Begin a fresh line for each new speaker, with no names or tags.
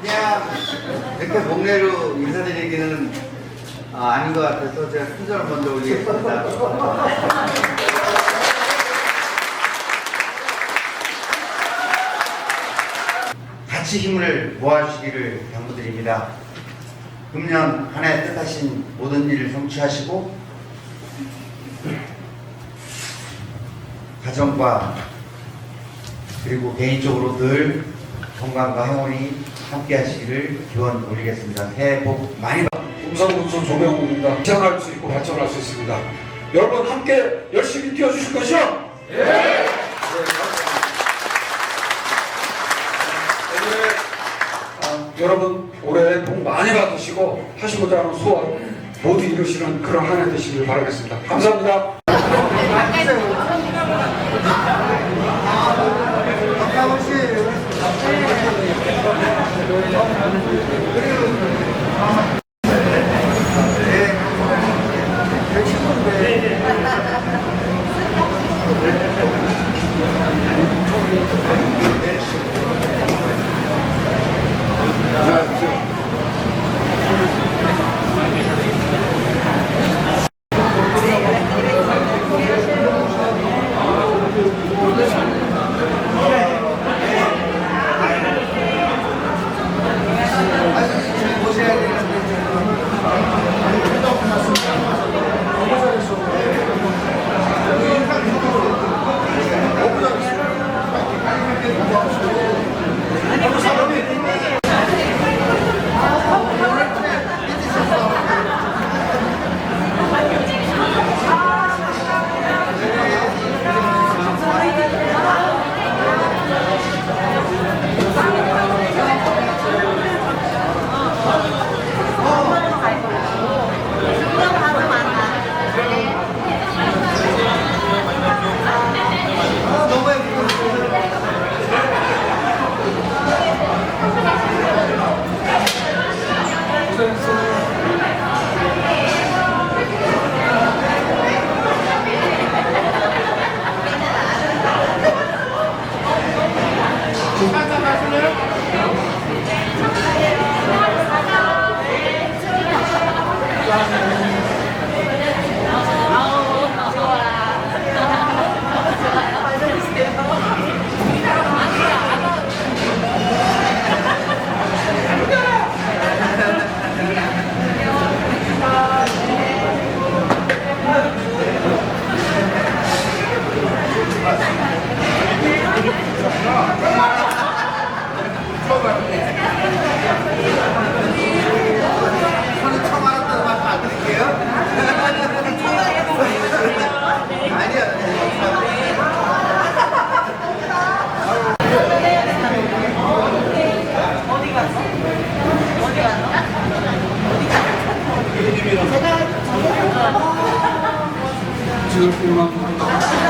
그냥 이렇게 목례로 인사드리기는 아, 아닌 것 같아서 제가 순전을 먼저 올리겠습니다. 같이 힘을 모아주시기를 당부드립니다. 금년 한 해 뜻하신 모든 일을 성취하시고 가정과 그리고 개인적으로 늘 건강과 행운이 함께 하시기를 기원 올리겠습니다. 새해 복 많이 받
um성군수 조명호입니다. 성장할 수 있고 발전할 수 있습니다. 여러분 함께 열심히 뛰어주실 것이죠? 네. 오늘 아, 여러분 올해 복 많이 받으시고 하시고자 하는 소원 모두 이루시는 그런 한 해 되시길 바라겠습니다. 감사합니다.
Thank you. 맞고 여기 아니 사모님